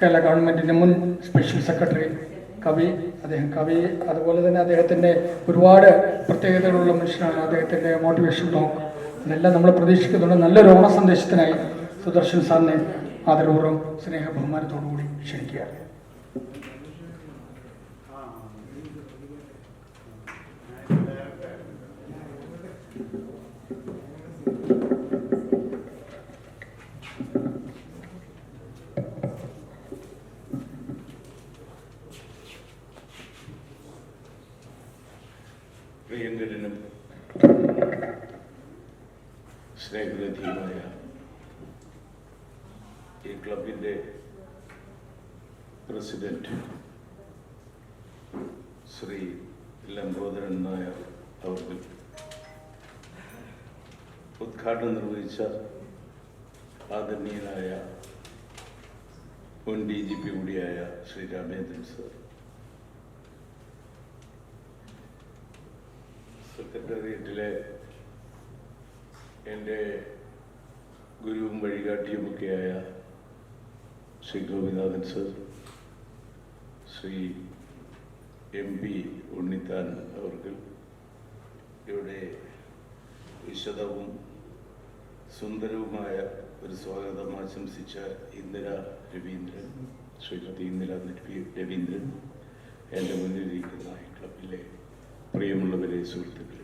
കേരള ഗവൺമെന്റിന്റെ മുൻ special secretary കവി അദ്ദേഹം കവി അതുപോലെ തന്നെ അദ്ദേഹത്തിന്റെ ഒരുപാട് പ്രത്യേകതകളുള്ള മനുഷ്യനാണ് അദ്ദേഹത്തിന്റെ മോട്ടിവേഷൻ ടോക്ക് ഇതെല്ലാം നമ്മൾ പ്രതീക്ഷിക്കുന്നുണ്ട്. നല്ലൊരു ഓണ സന്ദേശത്തിനായി സുദർശൻ സാറിനെ ആദരപൂർവം സ്നേഹ ബഹുമാനത്തോടു കൂടി ക്ഷണിക്കുകയാണ്. സ്നേഹനിധിയുമായ ഈ ക്ലബിന്റെ പ്രസിഡന്റ് ശ്രീ ലംബോദരൻ നായർ അവർക്ക് ഉദ്ഘാടനം നിർവഹിച്ച ആദരണീയനായ മുൻ ഡി ജി പി കൂടിയായ ശ്രീ രാമേന്ദ്രൻ സാർ. സെക്രട്ടേറിയറ്റിലെ എന്റെ ഗുരുവും വഴികാട്ടിയുമൊക്കെയായ Shri Gopinathan sir Shri M P Unnithan അവർക്ക് ഇവിടെ വിശദവും സുന്ദരവുമായ ഒരു സ്വാഗതം ആശംസിച്ച ഇന്ദിര രവീന്ദ്രൻ ശ്രീമതി ഇന്ദിര രവി- രവീന്ദ്രൻ എന്റെ മുന്നിലിരിക്കുന്ന ഈ ക്ലബിലെ പ്രിയമുള്ളവരെ സുഹൃത്തുക്കളെ.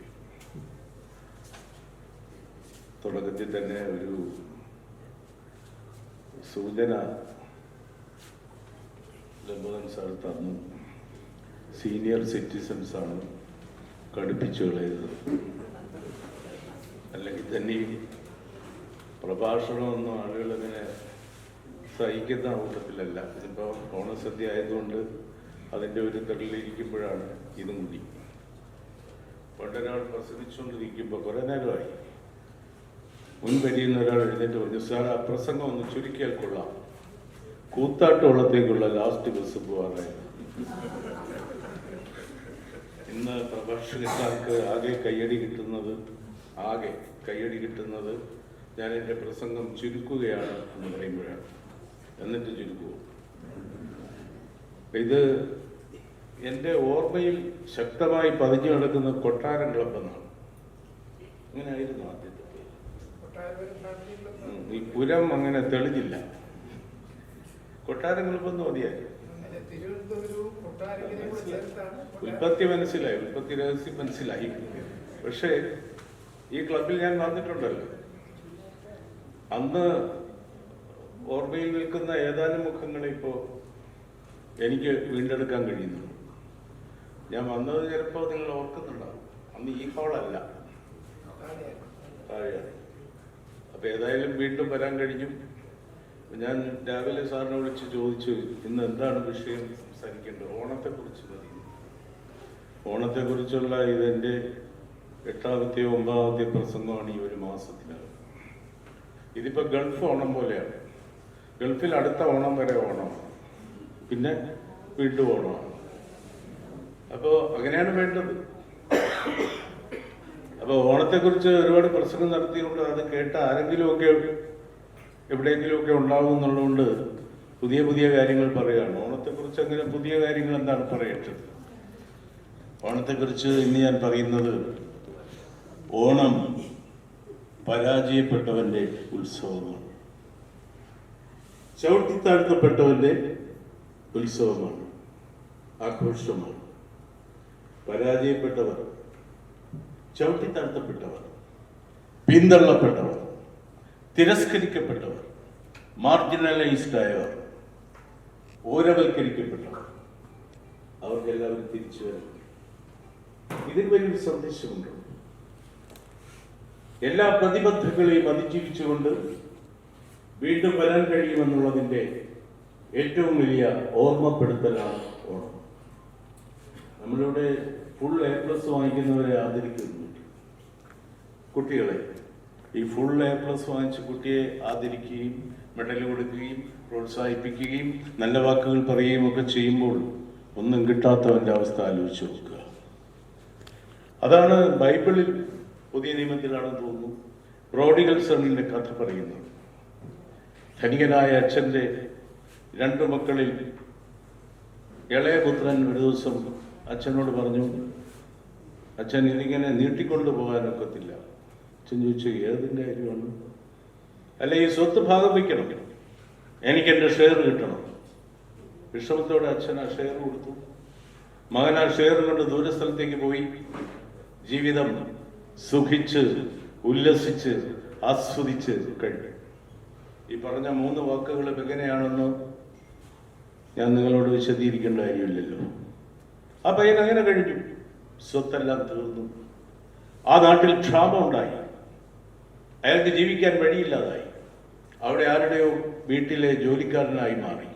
തുടക്കത്തിൽ തന്നെ ഒരു സൂചന ലംബോദൻ സാർ തന്നു സീനിയർ സിറ്റിസൺസാണ് കടുപ്പിച്ചു കളയത് അല്ലെങ്കിൽ തന്നെ പ്രഭാഷണമൊന്നും ആളുകളിങ്ങനെ സഹിക്കുന്ന കൂട്ടത്തിലല്ല. ഇതിപ്പോൾ ഓണസദ്യ ആയതുകൊണ്ട് അതിന്റെ ഒരു തെളിലിരിക്കുമ്പോഴാണ് ഇതും കൂടി. പണ്ടൊരാൾ പ്രസംഗിച്ചുകൊണ്ടിരിക്കുമ്പോൾ കുറേ നേരമായി. മുൻപരിയിൽ നിന്ന് ഒരാൾ എഴുന്നേറ്റ് പറഞ്ഞു സാർ ആ പ്രസംഗം ഒന്ന് ചുരുക്കിയാൽ കൊള്ളാം. കൂത്താട്ടോളത്തേക്കുള്ള ലാസ്റ്റ് ബസ് പോവാറായി. ഇന്ന് പ്രഭാഷകർക്ക് ആകെ കയ്യടി കിട്ടുന്നത് ആകെ കയ്യടി കിട്ടുന്നത് ഞാൻ എന്റെ പ്രസംഗം ചുരുക്കുകയാണ് എന്ന് പറയുമ്പോഴാണ്. എന്നിട്ട് ചുരുക്കുമോ ഇത് എന്റെ ഓർമ്മയിൽ ശക്തമായി പതിഞ്ഞു കിടക്കുന്ന കൊട്ടാരം ക്ലബ് എന്നാണ് അങ്ങനെ ആദ്യത്തെ. ഈ പുരം അങ്ങനെ തെളിഞ്ഞില്ല. കൊട്ടാരം ക്ലബ് എന്ന് മതിയായി ഉൽപ്പത്തി മനസ്സിലായി ഉൽപ്പത്തി രഹസ്യം മനസ്സിലായി. പക്ഷേ ഈ ക്ലബിൽ ഞാൻ വന്നിട്ടുണ്ടല്ലോ. അന്ന് ഓർമ്മയിൽ നിൽക്കുന്ന ഏതാനും മുഖങ്ങളെ ഇപ്പോൾ എനിക്ക് വീണ്ടെടുക്കാൻ കഴിയുന്നു. ഞാൻ വന്നത് ചിലപ്പോൾ നിങ്ങൾ ഓർക്കുന്നുണ്ടാവും. അന്ന് ഈ ഹോളല്ല. താഴെയാണ് അപ്പൊ ഏതായാലും വീണ്ടും വരാൻ കഴിഞ്ഞു. ഞാൻ രാവിലെ സാറിനെ വിളിച്ച് ചോദിച്ചു ഇന്ന് എന്താണ് വിഷയം സംസാരിക്കേണ്ടത്? ഓണത്തെക്കുറിച്ച് മതി. ഓണത്തെക്കുറിച്ചുള്ള ഇതെന്റെ എട്ടാമത്തെ ഒമ്പതാമത്തെ പ്രസംഗമാണ് ഈ ഒരു മാസത്തിനകം. ഇതിപ്പോ ഗൾഫ് ഓണം പോലെയാണ്. ഗൾഫിൽ അടുത്ത ഓണം വരെ ഓണമാണ് പിന്നെ വീണ്ടും ഓണമാണ്. അപ്പോൾ അങ്ങനെയാണ് വേണ്ടത്. അപ്പൊ ഓണത്തെക്കുറിച്ച് ഒരുപാട് പ്രസംഗം നടത്തിയുകൊണ്ട് അത് കേട്ട ആരെങ്കിലുമൊക്കെ എവിടെയെങ്കിലുമൊക്കെ ഉണ്ടാവും എന്നുള്ളതുകൊണ്ട് പുതിയ പുതിയ കാര്യങ്ങൾ പറയുകയാണ്. ഓണത്തെക്കുറിച്ച് അങ്ങനെ പുതിയ കാര്യങ്ങൾ എന്താണ് പറയേണ്ടത്? ഓണത്തെക്കുറിച്ച് ഇന്ന് ഞാൻ പറയുന്നത് ഓണം പരാജയപ്പെട്ടവന്റെ ഉത്സവമാണ്. ചവിട്ടി താഴ്ത്തപ്പെട്ടവന്റെ ഉത്സവമാണ്. ആഘോഷമാണ്. പരാജയപ്പെട്ടവർ ചവിട്ടിത്താഴ്ത്തപ്പെട്ടവർ പിന്തള്ളപ്പെട്ടവർ തിരസ്കരിക്കപ്പെട്ടവർ മാർജിനലൈസ്ഡ് ആയവർ ഓരവൽക്കരിക്കപ്പെട്ടവർ. അവർക്കെല്ലാവരും തിരിച്ചു വരും ഇതിൽ വലിയൊരു സന്ദേശമുണ്ട്. എല്ലാ പ്രതിബദ്ധതകളെയും അതിജീവിച്ചുകൊണ്ട് വീണ്ടും വരാൻ കഴിയുമെന്നുള്ളതിന്റെ ഏറ്റവും വലിയ ഓർമ്മപ്പെടുത്തലാണ് ഓണം. നമ്മളിവിടെ ഫുൾ എ പ്ലസ് വാങ്ങിക്കുന്നവരെ ആദരിക്കുന്നുണ്ട് കുട്ടികളെ. ഈ ഫുൾ എ പ്ലസ് വാങ്ങിച്ച കുട്ടിയെ ആദരിക്കുകയും മെഡൽ കൊടുക്കുകയും പ്രോത്സാഹിപ്പിക്കുകയും നല്ല വാക്കുകൾ പറയുകയും ഒക്കെ ചെയ്യുമ്പോൾ ഒന്നും കിട്ടാത്തവന്റെ അവസ്ഥ ആലോചിച്ച് നോക്കുക. അതാണ് ബൈബിളിൽ പുതിയ നിയമത്തിലാണെന്ന് തോന്നുന്നു. റോഡികൾ സണ്ണിന്റെ കഥ പറയുന്നത് ധനികനായ അച്ഛന്റെ രണ്ട് മക്കളിൽ ഇളയപുത്രൻ ഒരു ദിവസം അച്ഛനോട് പറഞ്ഞു അച്ഛൻ ഇതിങ്ങനെ നീട്ടിക്കൊണ്ടു പോകാനൊക്കത്തില്ല ചോദിച്ചു ഏതിന്റെ കാര്യമാണ്. അല്ല ഈ സ്വത്ത് ഭാഗം വയ്ക്കണം. എനിക്ക് എന്റെ ഷെയർ കിട്ടണം. വിഷമത്തോടെ അച്ഛൻ ആ ഷെയർ കൊടുത്തു. മകൻ ആ ഷെയർ കൊണ്ട് ദൂരസ്ഥലത്തേക്ക് പോയി ജീവിതം സുഖിച്ച് ഉല്ലസിച്ച് ആസ്വദിച്ച് കഴിഞ്ഞു. ഈ പറഞ്ഞ മൂന്ന് വാക്കുകൾ എങ്ങനെയാണെന്ന് ഞാൻ നിങ്ങളോട് വിശദീകരിക്കേണ്ട കാര്യമില്ലല്ലോ. ആ പയ്യൻ അങ്ങനെ കഴിഞ്ഞു. സ്വത്തെല്ലാം തീർന്നു. ആ നാട്ടിൽ ക്ഷാമം ഉണ്ടായി. അയാൾക്ക് ജീവിക്കാൻ വഴിയില്ലാതായി. അവിടെ ആരുടെയോ വീട്ടിലെ ജോലിക്കാരനായി മാറി.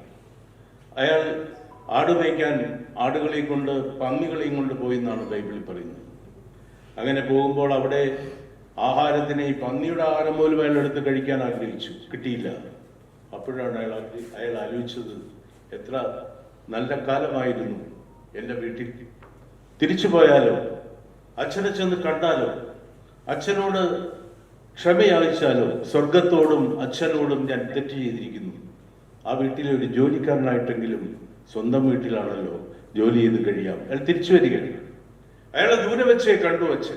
അയാൾ ആട് മേയ്ക്കാൻ ആടുകളെയും കൊണ്ട് പന്നികളെയും കൊണ്ട് പോയി എന്നാണ് ബൈബിളിൽ പറയുന്നത്. അങ്ങനെ പോകുമ്പോൾ അവിടെ ആഹാരത്തിന് ഈ പന്നിയുടെ ആഹാരം പോലും അയാൾ എടുത്ത് കഴിക്കാൻ ആഗ്രഹിച്ചു. കിട്ടിയില്ല. അപ്പോഴാണ് അയാൾ അയാൾ ആലോചിച്ചത് എത്ര നല്ല കാലമായിരുന്നു എന്റെ വീട്ടിൽ. തിരിച്ചു പോയാലോ? അച്ഛനെ ചെന്ന് കണ്ടാലോ? അച്ഛനോട് ക്ഷമയാചിച്ചാലോ സ്വർഗത്തോടും അച്ഛനോടും ഞാൻ തെറ്റ് ചെയ്തിരിക്കുന്നു. ആ വീട്ടിലെ ഒരു ജോലിക്കാരനായിട്ടെങ്കിലും സ്വന്തം വീട്ടിലാണല്ലോ ജോലി ചെയ്ത് കഴിയാം. അയാൾ തിരിച്ചു വരികയാണ്. അയാളെ ദൂരെ വെച്ചേ കണ്ടു വെച്ച്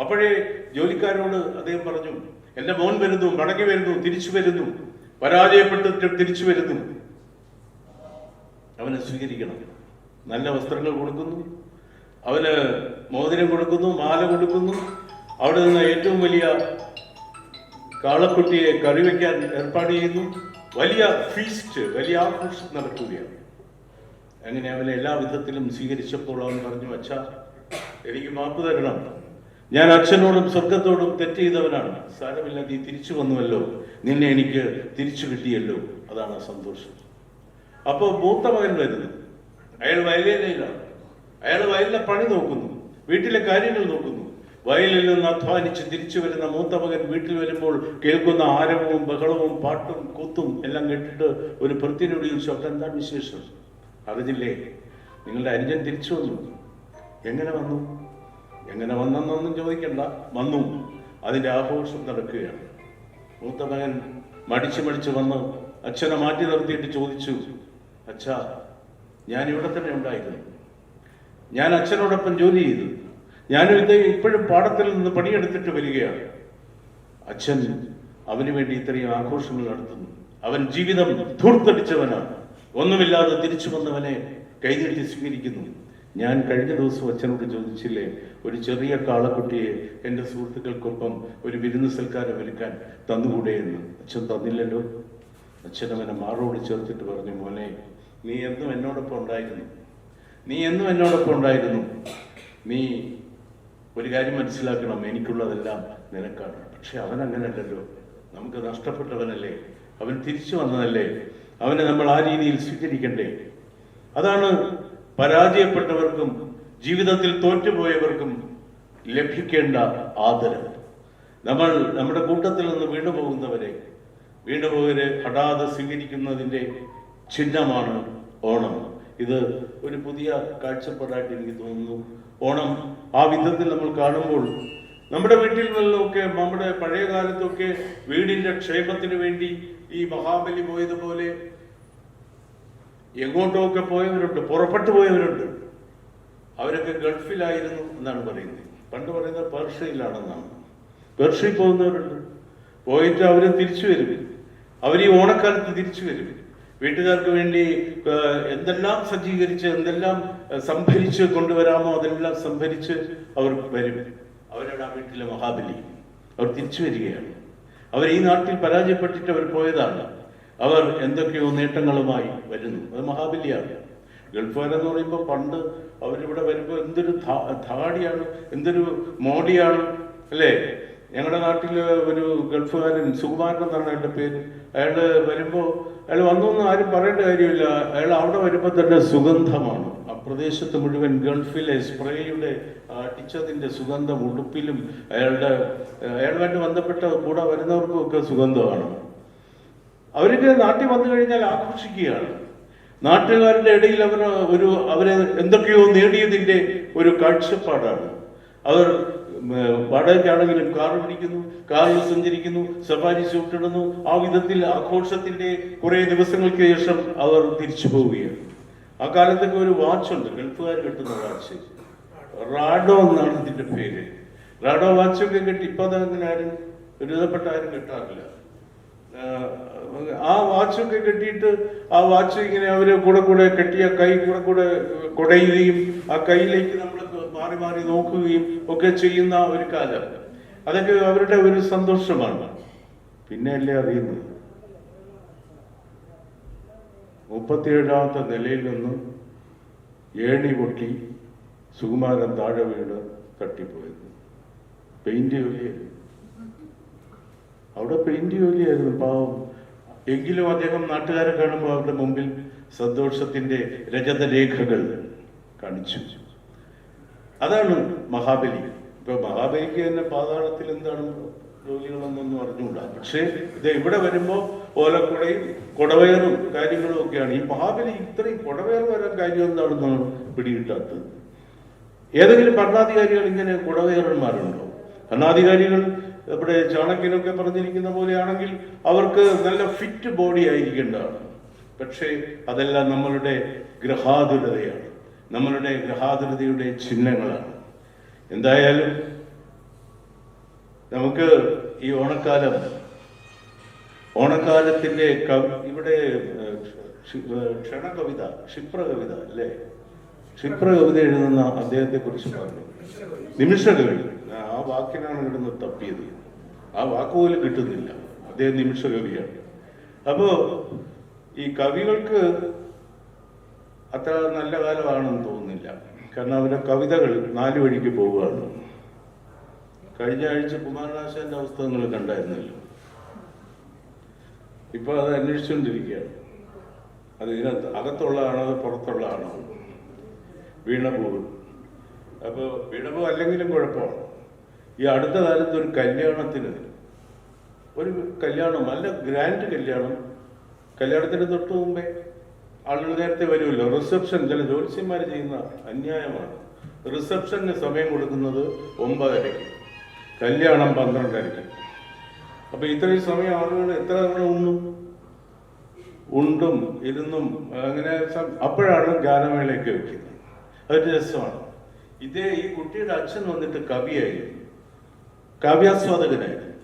അപ്പോഴേ ജോലിക്കാരോട് അദ്ദേഹം പറഞ്ഞു എന്റെ മോൻ വരുന്നു മടങ്ങി വരുന്നു തിരിച്ചു വരുന്നു. പരാജയപ്പെട്ടിട്ട് തിരിച്ചു വരുന്നു. അവനെ സ്വീകരിക്കണം. നല്ല വസ്ത്രങ്ങൾ കൊടുക്കുന്നു. അവന് മോതിരം കൊടുക്കുന്നു മാല കൊടുക്കുന്നു. അവിടെ നിന്ന് ഏറ്റവും വലിയ കാളക്കുട്ടിയെ കറിവെക്കാൻ ഏർപ്പാട് ചെയ്യുന്നു. വലിയ ഫീസ്റ്റ് വലിയ ആഘോഷം നടക്കുകയാണ്. അങ്ങനെ അവനെ എല്ലാ വിധത്തിലും സ്വീകരിച്ചപ്പോൾ അവൻ പറഞ്ഞു അച്ഛ എനിക്ക് മാപ്പ് തരണം. ഞാൻ അച്ഛനോടും സ്വർഗത്തോടും തെറ്റ് ചെയ്തവനാണ്. സാരമില്ല നീ തിരിച്ചു വന്നുവല്ലോ. നിന്നെ എനിക്ക് തിരിച്ചു കിട്ടിയല്ലോ. അതാണ് സന്തോഷം. അപ്പോൾ മൂത്ത മകൻ വരുന്നു. അയാൾ വയലേനയിലാണ് അയാൾ വയലിലെ പണി നോക്കുന്നു. വീട്ടിലെ കാര്യങ്ങൾ നോക്കുന്നു. വയലിൽ നിന്ന് അധ്വാനിച്ച് തിരിച്ചു വരുന്ന മൂത്ത മകൻ വീട്ടിൽ വരുമ്പോൾ കേൾക്കുന്ന ആരവവും ബഹളവും പാട്ടും കൂത്തും എല്ലാം കേട്ടിട്ട് ഒരു ചോദിച്ചു അവിടെ എന്താണ് വിശേഷം? അറിഞ്ഞില്ലേ? നിങ്ങളുടെ അനുജൻ തിരിച്ചു വന്നു. എങ്ങനെ വന്നു? എങ്ങനെ വന്നെന്നൊന്നും ചോദിക്കണ്ട. വന്നു. അതിന്റെ ആഘോഷം നടക്കുകയാണ്. മൂത്ത മകൻ മടിച്ചു മടിച്ചു വന്ന് അച്ഛനെ മാറ്റി നിർത്തിയിട്ട് ചോദിച്ചു അച്ഛാ ഞാൻ ഇവിടെ തന്നെ ഉണ്ടായിരുന്നു. ഞാൻ അച്ഛനോടൊപ്പം ജോലി ചെയ്തു. ഞാനും ഇത് ഇപ്പോഴും പാടത്തിൽ നിന്ന് പണിയെടുത്തിട്ട് വരികയാണ്. അച്ഛൻ അവന് വേണ്ടി ഇത്രയും ആഘോഷങ്ങൾ നടത്തുന്നു. അവൻ ജീവിതം ധൂർത്തടിച്ചവനാണ്. ഒന്നുമില്ലാതെ തിരിച്ചു വന്നവനെ കൈനീട്ടി സ്വീകരിക്കുന്നു. ഞാൻ കഴിഞ്ഞ ദിവസം അച്ഛനോട് ചോദിച്ചില്ലേ ഒരു ചെറിയ കാളക്കുട്ടിയെ എന്റെ സുഹൃത്തുക്കൾക്കൊപ്പം ഒരു വിരുന്ന് സൽക്കാരം ഒരുക്കാൻ തന്നുകൂടെ എന്ന്? അച്ഛൻ തന്നില്ലല്ലോ. അച്ഛൻ അവനെ മാറോട് ചേർത്തിട്ട് പറഞ്ഞു മോനെ നീ എന്നും എന്നോടൊപ്പം ഉണ്ടായിരുന്നു. നീ എന്നും എന്നോടൊപ്പം ഉണ്ടായിരുന്നു. നീ ഒരു കാര്യം മനസ്സിലാക്കണം. എനിക്കുള്ളതെല്ലാം നിനക്കാണ്. പക്ഷെ അവൻ അങ്ങനല്ലല്ലോ നമുക്ക് നഷ്ടപ്പെട്ടവനല്ലേ. അവൻ തിരിച്ചു വന്നതല്ലേ. അവനെ നമ്മൾ ആ രീതിയിൽ സ്വീകരിക്കണ്ടേ? അതാണ് പരാജയപ്പെട്ടവർക്കും ജീവിതത്തിൽ തോറ്റുപോയവർക്കും ലഭിക്കേണ്ട ആദരവ്. നമ്മൾ നമ്മുടെ കൂട്ടത്തിൽ നിന്ന് വീണുപോകുന്നവരെ വീണ്ടുപോകരെ ഹടാതെ സ്വീകരിക്കുന്നതിന്റെ ചിഹ്നമാണ് ഓണം. ഇത് ഒരു പുതിയ കാഴ്ചപ്പാടായിട്ട് എനിക്ക് തോന്നുന്നു. ഓണം ആ വിധത്തിൽ നമ്മൾ കാണുമ്പോൾ നമ്മുടെ വീട്ടിൽ നിന്നൊക്കെ നമ്മുടെ പഴയ കാലത്തൊക്കെ വീടിന്റെ ക്ഷേമത്തിന് വേണ്ടി ഈ മഹാബലി പോയതുപോലെ എങ്ങോട്ടൊക്കെ പോയവരുണ്ട് പുറപ്പെട്ടു പോയവരുണ്ട്. അവരൊക്കെ ഗൾഫിലായിരുന്നു എന്നാണ് പറയുന്നത്. പണ്ട് പറയുന്നത് പേർഷ്യയിലാണെന്നാണ്. പേർഷ്യയിൽ പോകുന്നവരുണ്ട്. പോയിട്ട് അവർ തിരിച്ചു വരും അവർ ഈ ഓണക്കാലത്ത് തിരിച്ചു വരും വീട്ടുകാർക്ക് വേണ്ടി എന്തെല്ലാം സജ്ജീകരിച്ച് എന്തെല്ലാം സംഭരിച്ച് കൊണ്ടുവരാമോ അതെല്ലാം സംഭരിച്ച് അവർ വരും. അവരാണ് ആ വീട്ടിലെ മഹാബലി. അവർ തിരിച്ചു വരികയാണ്. അവർ ഈ നാട്ടിൽ പരാജയപ്പെട്ടിട്ട് അവർ പോയതാണ്. അവർ എന്തൊക്കെയോ നേട്ടങ്ങളുമായി വരുന്നു. അത് മഹാബലിയാണ്. ഗൾഫുകാരെന്ന് പറയുമ്പോൾ പണ്ട് അവരിവിടെ വരുമ്പോൾ എന്തൊരു ധാടിയാണ് എന്തൊരു മോടിയാണ് അല്ലേ? ഞങ്ങളുടെ നാട്ടിൽ ഒരു ഗൾഫുകാരൻ സുകുമാരൻ എന്നാണ് അയാളുടെ പേര്. അയാൾ വരുമ്പോൾ അയാൾ വന്നൊന്നും ആരും പറയേണ്ട കാര്യമില്ല. അയാൾ അവിടെ വരുമ്പോൾ തന്നെ സുഗന്ധമാണ്. ആ പ്രദേശത്ത് മുഴുവൻ ഗൾഫിലെ സ്പ്രേയുടെ അടിച്ചതിന്റെ സുഗന്ധം ഉടുപ്പിലും അയാളുടെ അയാളുമായിട്ട് ബന്ധപ്പെട്ട കൂടെ വരുന്നവർക്കും ഒക്കെ സുഗന്ധമാണ്. അവർക്ക് നാട്ടിൽ വന്നു കഴിഞ്ഞാൽ ആഘോഷിക്കുകയാണ്. നാട്ടുകാരുടെ ഇടയിൽ അവർ ഒരു അവരെ എന്തൊക്കെയോ നേടിയതിന്റെ ഒരു കാഴ്ചപ്പാടാണ്. അവർ വാടകയ്ക്കാണെങ്കിലും കാർ പിടിക്കുന്നു കാറിൽ സഞ്ചരിക്കുന്നു സഫാരി ചൂട്ടിടുന്നു ആ വിധത്തിൽ ആഘോഷത്തിന്റെ കുറെ ദിവസങ്ങൾക്ക് ശേഷം അവർ തിരിച്ചു പോവുകയാണ്. ആ കാലത്തൊക്കെ ഒരു വാച്ചുണ്ട് ഗൾഫുകാർ കിട്ടുന്ന വാച്ച് റാഡോ എന്നാണ് ഇതിന്റെ പേര്. റാഡോ വാച്ചൊക്കെ കിട്ടി. ഇപ്പൊ അതങ്ങനെ ആരും ഒരുവിധപ്പെട്ട ആരും കിട്ടാറില്ല. ആ വാച്ചൊക്കെ കെട്ടിയിട്ട് ആ വാച്ച് ഇങ്ങനെ അവർ കൂടെ കൂടെ കെട്ടിയ കൈ കൂടെ കൂടെ കൊടയുകയും ആ കൈയിലേക്ക് നമ്മൾ മാറി മാറി നോക്കുകയും ഒക്കെ ചെയ്യുന്ന ഒരു കാലം. അതൊക്കെ അവരുടെ ഒരു സന്തോഷമാണ്. പിന്നെ അല്ലേ അറിയുന്നത്? മുപ്പത്തിയേഴാമത്തെ നിലയിൽ നിന്ന് ഏണി പൊട്ടി സുകുമാരൻ താഴെ വീണ് തട്ടിപ്പോയത്. പെയിന്റ് ജോലിയായിരുന്നു. അവിടെ പെയിന്റ് ജോലിയായിരുന്നു. പാവം. എങ്കിലും അദ്ദേഹം നാട്ടുകാരെ കാണുമ്പോൾ അവരുടെ മുമ്പിൽ സന്തോഷത്തിന്റെ രജതരേഖകൾ കാണിച്ചു. അതാണ് മഹാബലി. ഇപ്പൊ മഹാബലിക്ക് തന്നെ പാതാളത്തിൽ എന്താണ് ജോലികളൊന്നും അറിഞ്ഞുകൂടാ. പക്ഷേ ഇത് ഇവിടെ വരുമ്പോ ഓലക്കുടയും കൊടവേറും കാര്യങ്ങളും ഒക്കെയാണ്. ഈ മഹാബലി ഇത്രയും കുടവയർ വരാൻ കാര്യം എന്താണെന്നാണ് പിടികിട്ടാത്തത്. ഏതെങ്കിലും ഭരണാധികാരികൾ ഇങ്ങനെ കുടവേറന്മാരുണ്ടോ ഭരണാധികാരികൾ ഇവിടെ ചാണക്യനൊക്കെ പറഞ്ഞിരിക്കുന്ന പോലെയാണെങ്കിൽ അവർക്ക് നല്ല ഫിറ്റ് ബോഡി ആയിരിക്കേണ്ടതാണ്. പക്ഷേ അതെല്ലാം നമ്മളുടെ ഗ്രഹാതുരതയാണ്. നമ്മളുടെ ഗ്രഹാതുരതയുടെ ചിഹ്നങ്ങളാണ്. എന്തായാലും നമുക്ക് ഈ ഓണക്കാലം ഓണക്കാലത്തിന്റെ കവി ഇവിടെ ക്ഷണകവിത ക്ഷിപ്ര കവിത അല്ലേ? ക്ഷിപ്രകവിത എഴുതുന്ന അദ്ദേഹത്തെ കുറിച്ച് പറഞ്ഞു. നിമിഷകവി. ആ വാക്കിനാണ് ഇവിടുന്ന് തപ്പിയത്. ആ വാക്ക് പോലും കിട്ടുന്നില്ല. അദ്ദേഹം നിമിഷകവിയാണ്. അപ്പോ ഈ കവികൾക്ക് അത്ര നല്ല കാലമാണെന്ന് തോന്നുന്നില്ല. കാരണം അവരുടെ കവിതകൾ നാല് വഴിക്ക് പോവുകയാണ്. കഴിഞ്ഞ ആഴ്ച കുമാരനാശാന്റെ അവസ്ഥ കണ്ടായിരുന്നല്ലോ. ഇപ്പൊ അത് അന്വേഷിച്ചുകൊണ്ടിരിക്കുകയാണ്. അത് ഇതിനകത്ത് അകത്തുള്ളതാണോ അത് പുറത്തുള്ളതാണോ? വീണപൂവ്. അപ്പോൾ വീണപൂ അല്ലെങ്കിലും കുഴപ്പമാണ്. ഈ അടുത്ത കാലത്ത് ഒരു കല്യാണത്തിന് ഒരു കല്യാണം നല്ല ഗ്രാൻഡ് കല്യാണം. കല്യാണത്തിന് തൊട്ട് മുമ്പേ ആളുകൾ നേരത്തെ വരുമല്ലോ. റിസപ്ഷൻ ചില ജ്യോത്സ്യന്മാർ ചെയ്യുന്ന അന്യായമാണ്. റിസപ്ഷന് സമയം കൊടുക്കുന്നത് ഒമ്പതരയ്ക്ക്. കല്യാണം പന്ത്രണ്ടരയ്ക്ക്. അപ്പൊ ഇത്രയും സമയം ആളുകൾ എത്ര തവണ ഉണ്ണും? ഉണ്ടും ഇരുന്നും അങ്ങനെ അപ്പോഴാണ് ഗാനമേളയൊക്കെ വെക്കുന്നത്. അതൊരു രസമാണ്. ഇതേ ഈ കുട്ടിയുടെ അച്ഛൻ വന്നിട്ട് കവിയായിരുന്നു. കാവ്യാസ്വാദകനായിരുന്നു.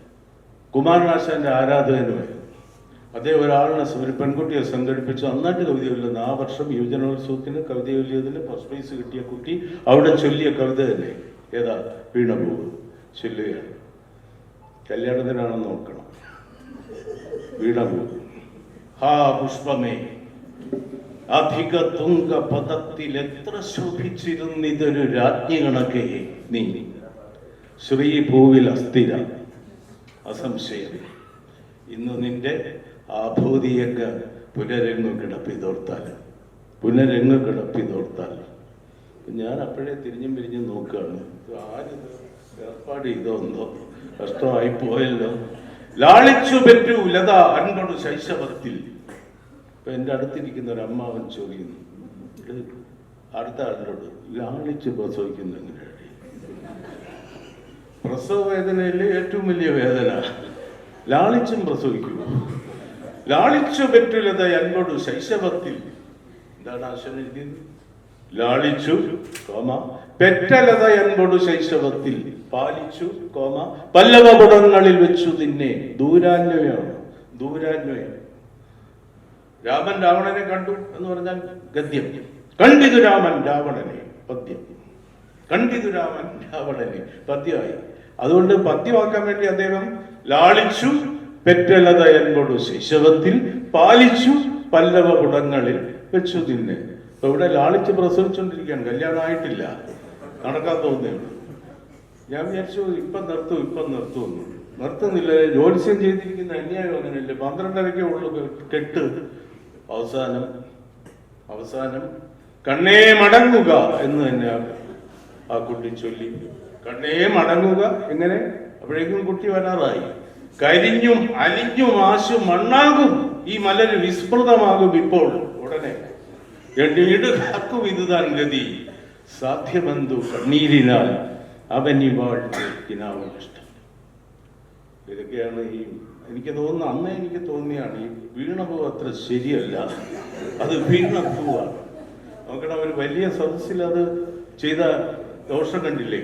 കുമാരനാശാന്റെ ആരാധകനുമായിരുന്നു. അദ്ദേഹം ഒരാളിനെ ഒരു പെൺകുട്ടിയെ സംഘടിപ്പിച്ച് നന്നായിട്ട് കവിത ചൊല്ലുന്നു ആ വർഷം യുവജനോത്സവത്തിന് കവിത ചൊല്ലിയതിൽ ഫസ്റ്റ് പ്രൈസ് കിട്ടിയ കുട്ടി അവിടെ ചൊല്ലിയ കവിത തന്നെ. ഏതാ? വീണപൂവ് ചൊല്ലുകയാണ്. കല്യാണത്തിനാണെന്ന് നോക്കണം വീണപൂവ് ഹാ പുഷ്പമേ അധിക തുങ്ക പദത്തിൽ എത്ര ശോഭിച്ചിരുന്നിതൊരു രാജ്ഞി കണക്കെ നീ ശ്രീഭൂവിൽ അസ്ഥിര. അസംശയം. ഇന്ന് നിന്റെ ആഭൂതിയൊക്കെ പുനരങ്ങ് കിടപ്പിതോർത്താൽ പുനരങ്ങ് കിടപ്പിതോർത്താൽ. ഞാൻ അപ്പോഴേ തിരിഞ്ഞും പിരിഞ്ഞും നോക്കുകയാണ്. ആരിത് ഏർപ്പാട് ചെയ്തോന്നോ കഷ്ടമായി പോയല്ലോ ലാളിച്ചു പെറ്റു ലത അൻപത് ശൈശവത്തിൽ. ഇപ്പൊ എന്റെ അടുത്തിരിക്കുന്ന ഒരു അമ്മാവൻ ചോദിക്കുന്നു. അടുത്ത ആളിനോട് ലാളിച്ച് പ്രസവിക്കുന്ന എങ്ങനെയാണ് പ്രസവ വേദനയിലെ ഏറ്റവും വലിയ വേദന? ലാളിച്ചും പ്രസവിക്കൂ. ലാളിച്ചു പറ്റുലത എന്നോട് ശൈശവത്തിൽ. എന്താണ് ആശാൻ എഴുതിയത്? ലാളിച്ചു കോമ പെറ്റലത എന്നോട് ശൈശവത്തിൽ. പാലിച്ചു കോമ പല്ലവ ഗുണങ്ങളിൽ വെച്ചു നിന്നെ ദൂരാന്വയാണ് ദൂരാന്വയം രാമൻ രാവണനെ കണ്ടു എന്ന് പറഞ്ഞാൽ ഗദ്യം. കണ്ടിതു രാമൻ രാവണനെ പദ്യം. കണ്ടിതു രാമൻ രാവണനെ പദ്യമായി. അതുകൊണ്ട് പദ്യമാക്കാൻ വേണ്ടി അദ്ദേഹം ലാളിച്ചു പെറ്റലത ശൈശവത്തിൽ പാലിച്ചു പല്ലവ കുടങ്ങളിൽ വെച്ചു തിന്നെ. അപ്പൊ ഇവിടെ ലാളിച്ച് പ്രസവിച്ചുകൊണ്ടിരിക്കുകയാണ് കല്യാണം ആയിട്ടില്ല. നടക്കാൻ തോന്നുന്നേ ഉള്ളൂ. ഞാൻ വിചാരിച്ചു ഇപ്പം നിർത്തും ഇപ്പം നിർത്തുമെന്ന്. നിർത്തുന്നില്ല ജ്യോത്സ്യം ചെയ്തിരിക്കുന്ന അന്യായം അങ്ങനെയല്ലേ. പന്ത്രണ്ടരയ്ക്കേ ഉള്ളൂ കെട്ട്. അവസാനം അവസാനം കണ്ണേ മടങ്ങുക എന്ന് തന്നെ ആ കുട്ടി ചൊല്ലി. കണ്ണേ മടങ്ങുക എങ്ങനെ? അപ്പോഴേക്കും കുട്ടി വരാറായി. കരിഞ്ഞും അലിഞ്ഞും ആശു മണ്ണാകും. ഈ മലര് വിസ്മൃതമാകും ഇപ്പോൾ. ഉടനെ കാക്കും ഇതുതാൻ ഗതി. സാധ്യമെന്തു കണ്ണീരിനാൽ അവൻ കിനാവും ഇഷ്ടം. ഇതൊക്കെയാണ് ഈ എനിക്ക് തോന്നുന്നു അന്ന് എനിക്ക് തോന്നിയാണ് ഈ വീണപൂ അത്ര ശരിയല്ല. അത് വീണപ്പൂവാണ് നോക്കണം ഒരു വലിയ സദസ്സിൽ അത് ചെയ്ത ദോഷം കണ്ടില്ലേ?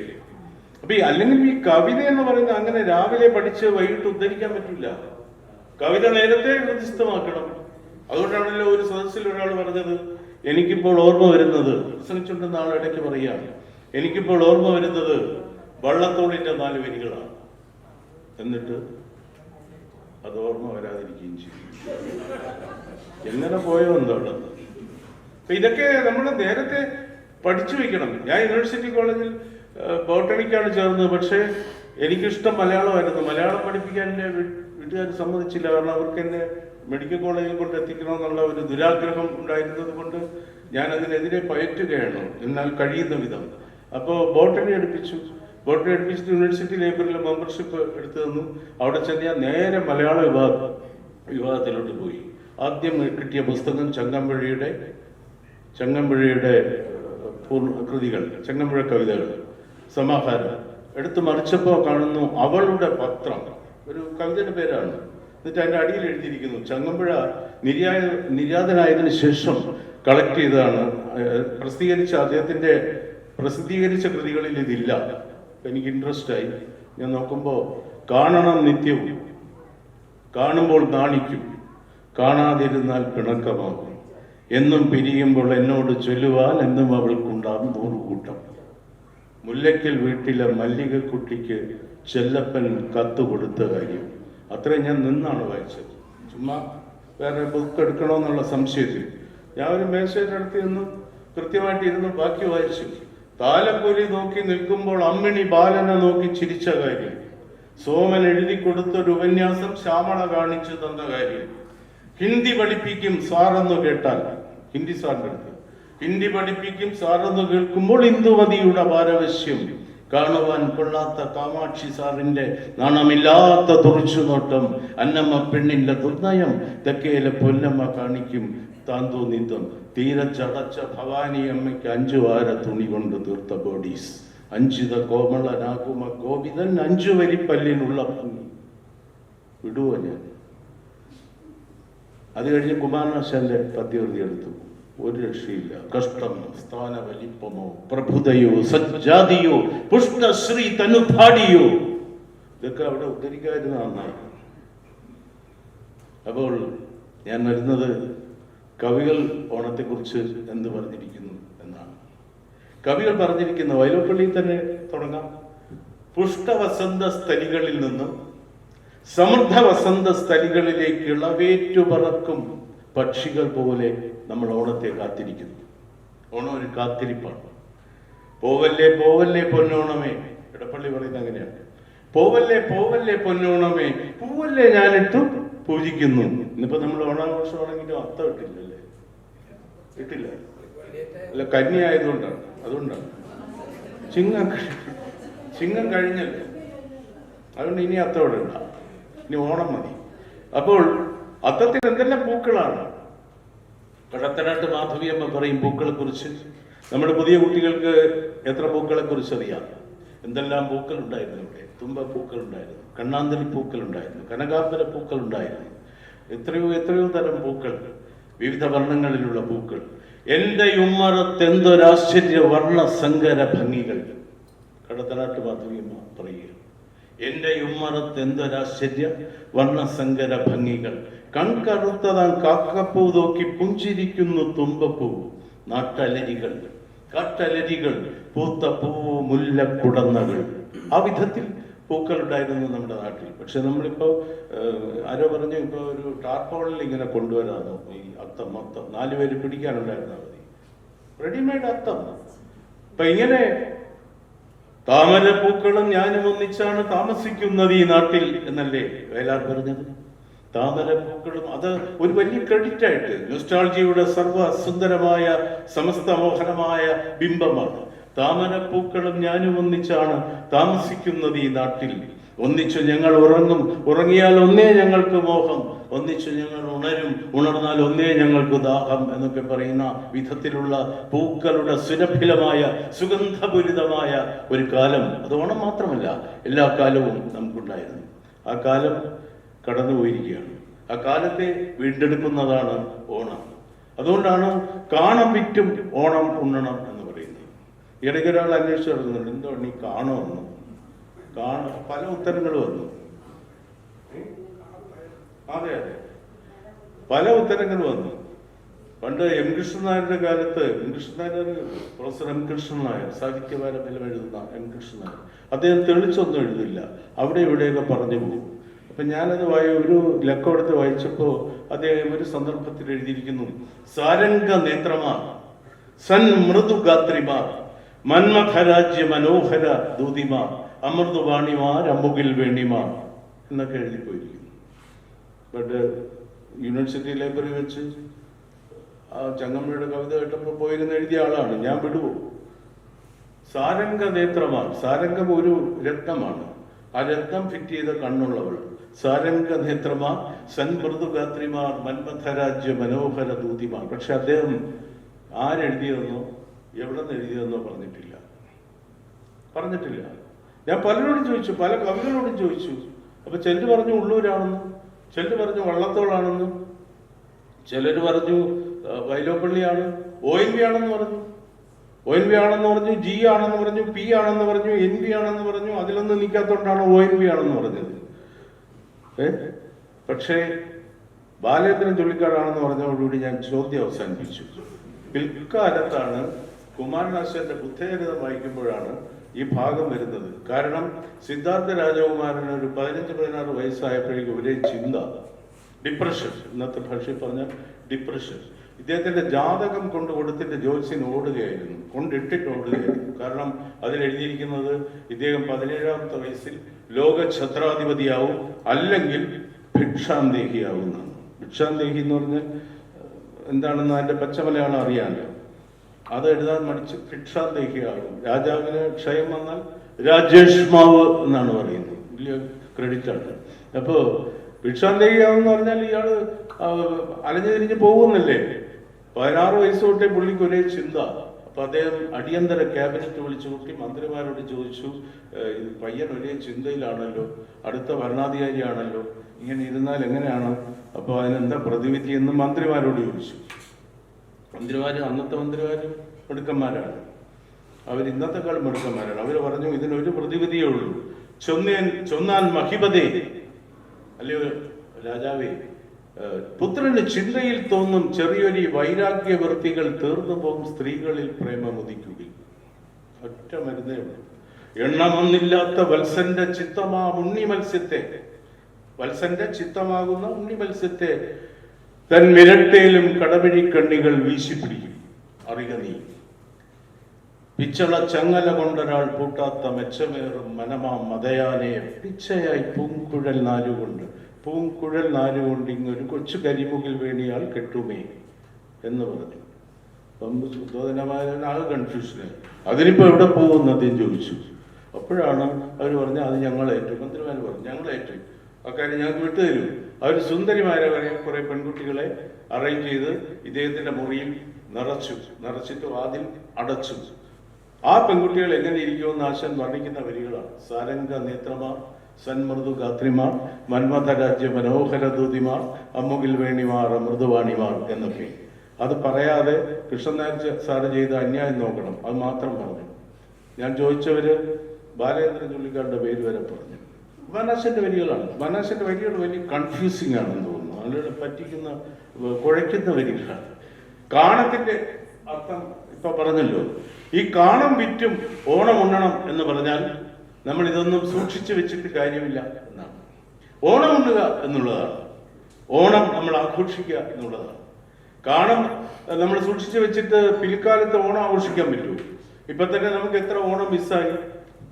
അപ്പൊ ഈ അല്ലെങ്കിൽ ഈ കവിത എന്ന് പറയുന്നത് അങ്ങനെ രാവിലെ പഠിച്ച് വൈകിട്ട് ഉദ്ധരിക്കാൻ പറ്റില്ല കവിത നേരത്തെ ഹൃദയസ്ഥമാക്കണം അതുകൊണ്ടാണല്ലോ ഒരു സദസ്സിൽ ഒരാൾ പറഞ്ഞത് എനിക്കിപ്പോൾ ഓർമ്മ വരുന്നത് പ്രസംഗിച്ചുണ്ടെന്ന് ആൾ ഇടയ്ക്ക് പറയുകയാണ് എനിക്കിപ്പോൾ ഓർമ്മ വരുന്നത് വള്ളത്തോളിന്റെ നാല് വരികളാണ്. എന്നിട്ട് അത് ഓർമ്മ വരാതിരിക്കുകയും ചെയ്യും എങ്ങനെ പോയോ എന്താണ് ഇതൊക്കെ നമ്മൾ നേരത്തെ പഠിച്ചു വെക്കണം ഞാൻ യൂണിവേഴ്സിറ്റി കോളേജിൽ ബോട്ടണിക്കാണ് ചേർന്നത്. പക്ഷേ എനിക്കിഷ്ടം മലയാളമായിരുന്നു. മലയാളം പഠിപ്പിക്കാൻ എന്നെ വീട്ടുകാർ സമ്മതിച്ചില്ല. കാരണം അവർക്ക് എന്നെ മെഡിക്കൽ കോളേജിൽ കൊണ്ട് എത്തിക്കണമെന്നുള്ള ഒരു ദുരാഗ്രഹം ഉണ്ടായിരുന്നത് കൊണ്ട് ഞാൻ അതിനെതിരെ പയറ്റുകയാണ്. എന്നാൽ കഴിയുന്ന വിധം. അപ്പോൾ ബോട്ടണി എടുപ്പിച്ചു ബോട്ടണി എടുപ്പിച്ച് യൂണിവേഴ്സിറ്റി ലൈബ്രറിയിൽ മെമ്പർഷിപ്പ് എടുത്തു തന്നു. അവിടെ ചെന്ന് ഞാൻ നേരെ മലയാള വിഭാഗ വിഭാഗത്തിലോട്ട് പോയി. ആദ്യം കിട്ടിയ പുസ്തകം ചങ്ങമ്പുഴയുടെ ചങ്ങമ്പുഴയുടെ പൂർണ കൃതികൾ ചങ്ങമ്പുഴ കവിതകൾ. സമാഹാരം. എടുത്തു മറിച്ചപ്പോൾ കാണുന്നു അവളുടെ പത്രം. ഒരു കവിതയുടെ പേരാണ്. എന്നിട്ട് അതിന്റെ അടിയിൽ എഴുതിയിരിക്കുന്നു ചങ്ങമ്പുഴ നിര്യായ നിര്യാതനായതിനു ശേഷം കളക്ട് ചെയ്തതാണ്. പ്രസിദ്ധീകരിച്ച അദ്ദേഹത്തിന്റെ പ്രസിദ്ധീകരിച്ച കൃതികളിൽ ഇതില്ല. എനിക്ക് ഇൻട്രസ്റ്റ് ആയി. ഞാൻ നോക്കുമ്പോൾ കാണണം നിത്യവും. കാണുമ്പോൾ നാണിക്കും. കാണാതിരുന്നാൽ പിണക്കമാകും. എന്നും പിരിയുമ്പോൾ എന്നോട് ചൊല്ലുവാൻ എന്നും അവൾക്കുണ്ടാകും നൂറ് കൂട്ടം മുല്ലയ്ക്കൽ വീട്ടിലെ മല്ലികക്കുട്ടിക്ക് ചെല്ലപ്പൻ കത്ത് കൊടുത്ത കാര്യം. അത്രയും ഞാൻ നിന്നാണ് വായിച്ചത്. ചുമ്മാ വേറെ ബുക്ക് എടുക്കണമെന്നുള്ള സംശയത്തിൽ. ഞാൻ ഒരു മേശയുടെ അടുത്ത് നിന്ന് കൃത്യമായിട്ട് ഇരുന്ന് ബാക്കി വായിച്ചു. താലപ്പൊലി നോക്കി നിൽക്കുമ്പോൾ അമ്മിണി ബാലനെ നോക്കി ചിരിച്ച കാര്യം. സോമൻ എഴുതി കൊടുത്തൊരു ഉപന്യാസം ശ്യാമള കാണിച്ചു തന്ന കാര്യം. ഹിന്ദി പഠിപ്പിക്കും സാറെന്ന് കേട്ടാൽ. ഹിന്ദി സാറിന്റെ അടുത്ത്. ഹിന്ദി പഠിപ്പിക്കും സാറെന്ന് കേൾക്കുമ്പോൾ ഇന്ദുമതിയുടെ പാരവശ്യം. കാണുവാൻ കൊള്ളാത്ത കാമാക്ഷി സാറിന്റെ നാണമില്ലാത്ത തുറിച്ചുനോട്ടം. അന്നമ്മ പെണ്ണിന്റെ ദുർനയം തെക്കേലെ പൊന്നമ്മ കാണിക്കും താന്തോ നീന്തം. തീരച്ചടച്ച ഭവാനി അമ്മയ്ക്ക് അഞ്ചു വാര തുണി കൊണ്ട് തീർത്ത ബോഡീസ്. അഞ്ചിത കോമളനാകുമ കോപിതൻ അഞ്ചു വരിപ്പല്ലിനുള്ള ഭംഗി. വിടുവോ ഞാൻ? അത് കഴിഞ്ഞ് കുമാരനാശാന്റെ പദ്യവൃതി എടുത്തു. ഒരു രക്ഷയില്ല. കഷ്ടം സ്ഥാന വലിപ്പമോ പ്രഭുതയോ സജ്ജാതിയോ പുഷ്ടശ്രീ തനുഭാടിയോ. ഇതൊക്കെ അവിടെ ഉദ്ധരിക്കാതിരുന്ന നന്നായി. അപ്പോൾ ഞാൻ വരുന്നത് കവികൾ ഓണത്തെക്കുറിച്ച് എന്ത് പറഞ്ഞിരിക്കുന്നു എന്നാണ്. കവികൾ പറഞ്ഞിരിക്കുന്ന വയലോപ്പള്ളിയിൽ തന്നെ തുടങ്ങാം. പുഷ്ടവസന്ത സ്ഥലികളിൽ നിന്നും സമൃദ്ധ വസന്ത സ്ഥലികളിലേക്ക് ഇളവേറ്റു പറക്കും പക്ഷികൾ പോലെ നമ്മൾ ഓണത്തെ കാത്തിരിക്കുന്നു. ഓണം ഒരു കാത്തിരിപ്പാണ്. പോവല്ലേ പോവല്ലേ പൊന്നോണമേ. ഇടപ്പള്ളി പറയുന്നത് അങ്ങനെയാണ്. പോവല്ലേ പോവല്ലേ പൊന്നോണമേ. പൂവല്ലേ ഞാനിട്ടു പൂജിക്കുന്നു. ഇന്നിപ്പോ നമ്മൾ ഓണാഘോഷമാണെങ്കിലും അർത്ഥം ഇട്ടില്ലല്ലേ? ഇട്ടില്ല. അല്ല കന്നി ആയതുകൊണ്ടാണ്. അതുകൊണ്ടാണ്. ചിങ്ങം ചിങ്ങം കഴിഞ്ഞല്ലേ. അതുകൊണ്ട് ഇനി അത്തോടെ ഇല്ല ഇനി ഓണം മതി. അപ്പോൾ അത്തത്തിൽ എന്തെല്ലാം പൂക്കളാണ്? കടത്തനാട്ട് മാധവിയമ്മ പറയും പൂക്കളെ കുറിച്ച് നമ്മുടെ പുതിയ കുട്ടികൾക്ക് എത്ര പൂക്കളെ കുറിച്ച് അറിയാം? എന്തെല്ലാം പൂക്കൾ ഉണ്ടായിരുന്നു ഇവിടെ തുമ്പ പൂക്കൾ ഉണ്ടായിരുന്നു കനകാമ്പര പൂക്കൾ ഉണ്ടായിരുന്നു എത്രയോ എത്രയോ തരം പൂക്കൾ വിവിധ വർണങ്ങളിലുള്ള പൂക്കൾ. എന്റെ ഉമ്മറത്തെന്തൊരാശ്ചര്യ വർണ സങ്കര ഭംഗികൾ കടത്തനാട്ട് മാധവിയമ്മ പറയുക എന്റെ ഉമ്മറത്തെന്തൊരാശ്ചര്യ വർണ വർണസങ്കര ഭംഗികൾ കൺകറുത്തതാം കാക്കപ്പൂ നോക്കി പുഞ്ചിരിക്കുന്നു തുമ്പപ്പൂ നാട്ടലരികൾ കാട്ടലരികൾ പൂത്ത പൂവ് മുല്ലക്കുടന്നകൾ. ആ വിധത്തിൽ പൂക്കൾ ഉണ്ടായിരുന്നു നമ്മുടെ നാട്ടിൽ. പക്ഷെ നമ്മളിപ്പോ ആരോ പറഞ്ഞു ഇപ്പൊ ഒരു ടാർപോളിൽ ഇങ്ങനെ കൊണ്ടുവരാന്നോ? ഈ അത്തം മൊത്തം. നാല് പേര് പിടിക്കാനുണ്ടായിരുന്നാൽ മതി റെഡിമെയ്ഡ് അത്തം. അപ്പൊ ഇങ്ങനെ താമരപ്പൂക്കളും ഞാനും ഒന്നിച്ചാണ് താമസിക്കുന്നത് ഈ നാട്ടിൽ എന്നല്ലേ വയലാർ പറഞ്ഞത്? താമരപ്പൂക്കളും അത് ഒരു വലിയ ക്രെഡിറ്റ് ആയിട്ട് ന്യൂസ്റ്റാൾജിയുടെ സർവ സുന്ദരമായ സമസ്ത മോഹനമായ ബിംബമാണ് താമരപ്പൂക്കളും ഞാനും ഒന്നിച്ചാണ് താമസിക്കുന്നത് ഈ നാട്ടിൽ. ഒന്നിച്ചു ഞങ്ങൾ ഉറങ്ങും ഉറങ്ങിയാൽ ഒന്നേ ഞങ്ങൾക്ക് മോഹം. ഒന്നിച്ചു ഞങ്ങൾ ഉണരും ഉണർന്നാൽ ഒന്നേ ഞങ്ങൾക്ക് ദാഹം എന്നൊക്കെ പറയുന്ന വിധത്തിലുള്ള പൂക്കളുടെ സുരഭിലമായ സുഗന്ധപൂരിതമായ ഒരു കാലം. അത് ഓണം മാത്രമല്ല എല്ലാ കാലവും നമുക്കുണ്ടായിരുന്നു. ആ കാലം കടന്നുപോയിരിക്കുകയാണ്. ആ കാലത്തെ വീണ്ടെടുക്കുന്നതാണ് ഓണം. അതുകൊണ്ടാണ് കാണം വിറ്റും ഓണം ഉണ്ണണം എന്ന് പറയുന്നത്. ഇടയ്ക്ക് ഒരാൾ അന്വേഷിച്ചു നടന്നുണ്ട് എന്തോ ഈ കാണുമെന്ന് കാണ പല ഉത്തരങ്ങൾ വന്നു. അതെ അതെ. പല ഉത്തരങ്ങൾ വന്നു. പണ്ട് എം കൃഷ്ണൻ നായരുടെ കാലത്ത് M Krishnan Nair professor M Krishnan Nair സാഹിത്യപാരമ്പര്യം എഴുതുന്ന എം കൃഷ്ണൻ നായർ അദ്ദേഹം തെളിച്ചൊന്നും എഴുതില്ല. അവിടെ ഇവിടെയൊക്കെ പറഞ്ഞു പോകും. അപ്പൊ ഞാനത് വായി ഒരു ലക്കം എടുത്ത് വായിച്ചപ്പോൾ അദ്ദേഹം ഒരു സന്ദർഭത്തിൽ എഴുതിയിരിക്കുന്നു. സാരംഗ നേത്രമാർ സൻ മൃദുഗാത്രിമാർ മന്മഥരാജ്യ മനോഹര ദൂതിമാർ അമൃതവാണിമാർ അമ്മുകിൽ വേണിമാർ എന്നൊക്കെ എഴുതിപ്പോയിരിക്കുന്നു. ബട്ട് യൂണിവേഴ്സിറ്റി ലൈബ്രറി വെച്ച് ആ ചങ്ങമ്മയുടെ കവിത കേട്ടപ്പോൾ പോയിരുന്ന എഴുതിയ ആളാണ്. ഞാൻ വിടുവോ? സാരംഗ നേത്രമാർ സാരംഗം ഒരു രത്നമാണ്. ആ രത്നം ഫിറ്റ് ചെയ്ത കണ്ണുള്ളവൾ. സാരംഗ നേത്രമാർ സൻമൃദുഗാത്രിമാർ മന്മഥരാജ്യ മനോഹര ദൂതിമാർ പക്ഷെ അദ്ദേഹം ആരെഴുതിയതെന്നോ എവിടെ നിന്ന് എഴുതിയതെന്നോ പറഞ്ഞിട്ടില്ല. പറഞ്ഞിട്ടില്ല. ഞാൻ പലരോടും ചോദിച്ചു പല കവികളോടും ചോദിച്ചു. അപ്പൊ ചെല്ലു പറഞ്ഞു ഉള്ളൂരാണെന്ന് ചെല്ലു പറഞ്ഞു വള്ളത്തോളാണെന്ന് ചിലർ പറഞ്ഞു വൈലോപ്പള്ളിയാണ് ഒ എൻ വി ആണെന്ന് പറഞ്ഞു. ഒ എൻ വി ആണെന്ന് പറഞ്ഞു ജി ആണെന്ന് പറഞ്ഞു പി ആണെന്ന് പറഞ്ഞു എൻ വി ആണെന്ന് പറഞ്ഞു അതിലൊന്നും നിൽക്കാത്തോണ്ടാണ് ഒ എൻ വി ആണെന്ന് പറഞ്ഞത്. പക്ഷേ ബാലചന്ദ്രൻ ചുള്ളിക്കാടാണെന്ന് പറഞ്ഞതോടുകൂടി ഞാൻ ചോദ്യം അവസാനിപ്പിച്ചു. പിൽക്കാലത്താണ് കുമാരനാശന്റെ ബുദ്ധചരിതം വായിക്കുമ്പോഴാണ് ഈ ഭാഗം വരുന്നത്. കാരണം സിദ്ധാർത്ഥ രാജകുമാരന് ഒരു പതിനഞ്ച് പതിനാറ് വയസ്സായപ്പോഴേക്കും ഒരേ ചിന്ത. ഡിപ്രഷൻ. ഇന്നത്തെ ഭാഷയിൽ പറഞ്ഞ ഡിപ്രഷൻ. ഇദ്ദേഹത്തിന്റെ ജാതകം കൊണ്ട് കൊടുത്തിട്ട് ജ്യോത്സ്യൻ ഓടുകയായിരുന്നു. കൊണ്ടിട്ടിട്ട് ഓടുകയായിരുന്നു കാരണം അതിൽ എഴുതിയിരിക്കുന്നത് ഇദ്ദേഹം പതിനേഴാമത്തെ വയസ്സിൽ ലോക ഛത്രാധിപതിയാവും അല്ലെങ്കിൽ ഭിക്ഷാന്തേഹിയാവും എന്നാണ് ഭിക്ഷാന്തേഹി എന്ന് പറഞ്ഞാൽ എന്താണെന്ന് അതിന്റെ പച്ചമലയാളം അറിയാമല്ലോ. അത് എഴുതാൻ മടിച്ച് ഭിക്ഷാന്തേഹിയാകും. രാജാവിന് ക്ഷയം വന്നാൽ രാജേഷ്മാവ് എന്നാണ് പറയുന്നത്. വലിയ ക്രെഡിറ്റ് ആണ്. അപ്പോ ഭിക്ഷാന്തേഹിയാവെന്ന് പറഞ്ഞാൽ ഇയാൾ ആ, അലഞ്ഞു തിരിഞ്ഞ് പോകുന്നല്ലേ? പതിനാറ് വയസ്സ് തൊട്ടേ പുള്ളിക്ക് ഒരേ ചിന്ത. അപ്പൊ അദ്ദേഹം അടിയന്തര ക്യാബിനറ്റ് വിളിച്ചു കൂട്ടി മന്ത്രിമാരോട് ചോദിച്ചു "ഏഹ്, ഇത് പയ്യൻ ഒരേ ചിന്തയിലാണല്ലോ അടുത്ത ഭരണാധികാരിയാണല്ലോ ഇങ്ങനെ ഇരുന്നാൽ എങ്ങനെയാണ്? അപ്പൊ അതിനെന്താ പ്രതിവിധി? എന്ന് മന്ത്രിമാരോട് ചോദിച്ചു. മന്ത്രിമാര് അന്നത്തെ മന്ത്രിമാരും മിടുക്കന്മാരാണ്. അവർ ഇന്നത്തെക്കാളും മിടുക്കന്മാരാണ്. അവർ പറഞ്ഞു ഇതിനൊരു പ്രതിവിധിയേ ഉള്ളൂ. ചൊന്നേൻ ചൊന്നാൻ മഹിപതേ. അല്ലയോ രാജാവേ പുത്രന് ചിന്തയിൽ തോന്നും ചെറിയൊരു വൈരാഗ്യവൃത്തികൾ തീർന്നു പോകും സ്ത്രീകളിൽ പ്രേമമുദിക്കുക ഒറ്റ മരുന്നേ ഉള്ളൂ. എണ്ണമൊന്നില്ലാത്ത വത്സന്റെ ചിത്തമാ ഉണ്ണി മത്സ്യത്തെ വത്സന്റെ ചിത്തമാകുന്ന ഉണ്ണി മത്സ്യത്തെ തൻ മിരട്ടയിലും കടപിഴിക്കണ്ണികൾ വീശിപ്പിടിക്കും. അറിയ നീ. പിച്ചള ചങ്ങല കൊണ്ടൊരാൾ പൂട്ടാത്ത മെച്ചമേറും മനമാം മതയാനെ പിച്ചയായി പൂങ്കുഴൽ നാലുകൊണ്ട് പൂങ്കുഴൽ നാലുകൊണ്ട് ഇങ്ങൊരു കൊച്ചു കരിമുകിൽ വേണിയാൾ കെട്ടുമേ എന്ന് പറഞ്ഞു. അപ്പം സുദ്ധോദനമായ ആകെ കൺഫ്യൂഷനായി അതിനിപ്പോൾ എവിടെ പോകും? അദ്ദേഹം ചോദിച്ചു. അപ്പോഴാണ് അവർ പറഞ്ഞു അത് ഞങ്ങൾ ഏറ്റു മന്ത്രിമാർ പറഞ്ഞു ഞങ്ങൾ ഏറ്റു. അക്കാര്യം ഞങ്ങൾക്ക് വിട്ടുതരൂ അവർ സുന്ദരിമാരെ വരെ കുറേ പെൺകുട്ടികളെ അറേഞ്ച് ചെയ്ത് ഇദ്ദേഹത്തിന്റെ മുറിയിൽ നിറച്ചു. നിറച്ചിട്ട് വാതിൽ അടച്ചു. ആ പെൺകുട്ടികൾ എങ്ങനെ ഇരിക്കുമെന്ന് ആശാൻ വർണിക്കുന്ന വരികളാണ്. സാരംഗ നേത്രമാർ സന്മൃദു ഗാത്രിമാർ മന്മഥ രാജ്യ മനോഹര ദൂതിമാർ അമ്മുകിൽ വേണിമാർ അമൃതവാണിമാർ എന്നൊക്കെ. അത് പറയാതെ കൃഷ്ണൻ നായർ സാറ് ചെയ്ത അന്യായം നോക്കണം. അത് മാത്രം പറഞ്ഞു. ഞാൻ ചോദിച്ചവര് ബാലേന്ദ്രൻ ചുള്ളിക്കാരുടെ പേര് വരെ പറഞ്ഞു. വനാശന്റെ വരികളാണ്. വനാശന്റെ വരികൾ വലിയ കൺഫ്യൂസിംഗ് ആണെന്ന് തോന്നുന്നു. അതിലൂടെ പറ്റിക്കുന്ന കുഴയ്ക്കുന്ന വരികളാണ്. കാണത്തിന്റെ അർത്ഥം ഇപ്പൊ പറഞ്ഞല്ലോ. ഈ കാണം വിറ്റും ഓണം ഉണ്ണണം എന്ന് പറഞ്ഞാൽ നമ്മൾ ഇതൊന്നും സൂക്ഷിച്ചു വെച്ചിട്ട് കാര്യമില്ല എന്നാണ്. ഓണം ഉണ്ണുക എന്നുള്ളതാണ്. ഓണം നമ്മൾ ആഘോഷിക്കുക എന്നുള്ളതാണ്. കാണം നമ്മൾ സൂക്ഷിച്ചു വെച്ചിട്ട് പിൽക്കാലത്ത് ഓണം ആഘോഷിക്കാൻ പറ്റുമോ? ഇപ്പൊ തന്നെ നമുക്ക് എത്ര ഓണം മിസ്സായി.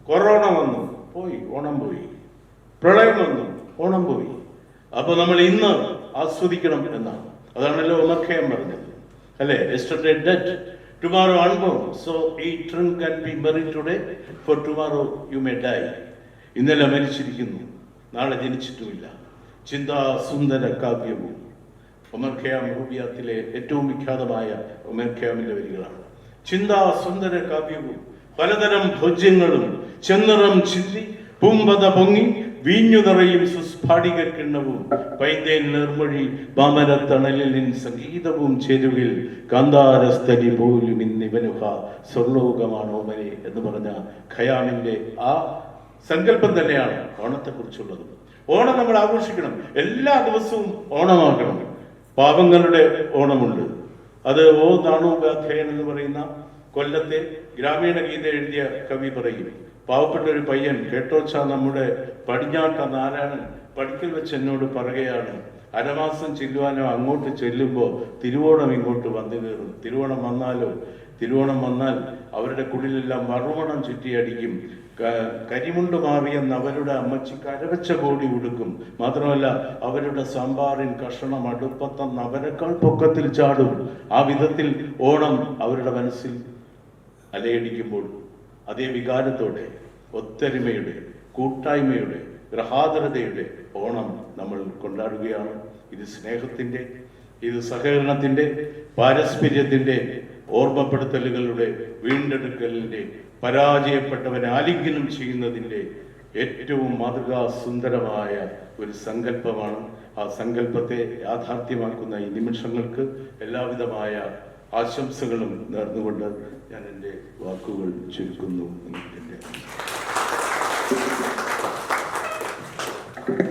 കൊറോണ വന്നു. പോയി ഓണം പോയി. പ്രളയം വന്നു. ഓണം പോയി. അപ്പൊ നമ്മൾ ഇന്ന് ആസ്വദിക്കണം എന്നാണ്. അതാണല്ലോ ഉമർഖയം പറഞ്ഞത്. അല്ലേ? Yesterday dead tomorrow unborn so ഈ trim can be merry today for tomorrow you may die ഇന്നലെ മരിച്ചിരിക്കുന്നു നാളെ ജനിച്ചിട്ടുമില്ല. ചിന്താസുന്ദര കാവ്യവും ഒമർ ഖയാം റൂബിയാത്തിലെ ഏറ്റവും വിഖ്യാതമായ ഒമർ ഖയാമിന്റെ വരികളാണ് ചിന്താസുന്ദര കാവ്യവും പലതരം ഭോജ്യങ്ങളും ചെന്നിറം ചില്ലി പൂമ്പത പൊങ്ങി വീഞ്ഞു നിറയും സുസ്ഫാടിക കിണ്ണവും പൈതേൻ നിർമൊഴി തണലിലിൻ സംഗീതവും ചേരുവിൽ കാന്താരസ്ഥലി പോലും ഇന്നിവനുഹ സ്വർണോകമാണോ മരെ എന്ന് പറഞ്ഞ ഖയാമിന്റെ ആ സങ്കല്പം തന്നെയാണ് ഓണത്തെക്കുറിച്ചുള്ളത്. ഓണം നമ്മൾ ആഘോഷിക്കണം. എല്ലാ ദിവസവും ഓണമാക്കണം പാപങ്ങളുടെ ഓണമുണ്ട്. അത് ഓ നാണു ഗാഥയൻ എന്ന് പറയുന്ന കൊല്ലത്തെ ഗ്രാമീണ ഗീത എഴുതിയ കവി പറയും. പാവപ്പെട്ട ഒരു പയ്യൻ കേട്ടോച്ച നമ്മുടെ പടിഞ്ഞാട്ട നാരായണൻ പഠിക്കൽ വെച്ച് എന്നോട് പറയുകയാണ് അരമാസം ചെല്ലുവാനോ അങ്ങോട്ട് ചെല്ലുമ്പോൾ തിരുവോണം ഇങ്ങോട്ട് വന്നു കയറും. തിരുവോണം വന്നാലോ? തിരുവോണം വന്നാൽ അവരുടെ കുടിലെല്ലാം മറുവണം ചുറ്റിയടിക്കും. കരിമുണ്ട് മാറിയെന്ന് അവരുടെ അമ്മച്ചി കരവച്ച കോടി ഉടുക്കും. മാത്രമല്ല അവരുടെ സാമ്പാറിൻ കഷണം അടുപ്പത്തെന്ന് അവരെക്കാൾ പൊക്കത്തിൽ ചാടും. ആ വിധത്തിൽ ഓണം അവരുടെ മനസ്സിൽ അലയടിക്കുമ്പോൾ അതേ വികാരത്തോടെ ഒത്തൊരുമയുടെ കൂട്ടായ്മയുടെ ഗ്രഹാതരതയുടെ ഓണം നമ്മൾ കൊണ്ടാടുകയാണ്. ഇത് സ്നേഹത്തിന്റെ ഇത് സഹകരണത്തിന്റെ പാരസ്പര്യത്തിന്റെ ഓർമ്മപ്പെടുത്തലുകളുടെ വീണ്ടെടുക്കലിന്റെ പരാജയപ്പെട്ടവനെ ആലിംഗനം ചെയ്യുന്നതിന്റെ ഏറ്റവും മാതൃകാ സുന്ദരമായ ഒരു സങ്കല്പമാണ്. ആ സങ്കല്പത്തെ യാഥാർത്ഥ്യമാക്കുന്ന ഈ നിമിഷങ്ങൾക്ക് എല്ലാവിധമായ ആശംസകളും നേർന്നുകൊണ്ട് ഞാൻ എന്റെ വാക്കുകൾ ചുരുക്കുന്നു എന്ന് എന്റെ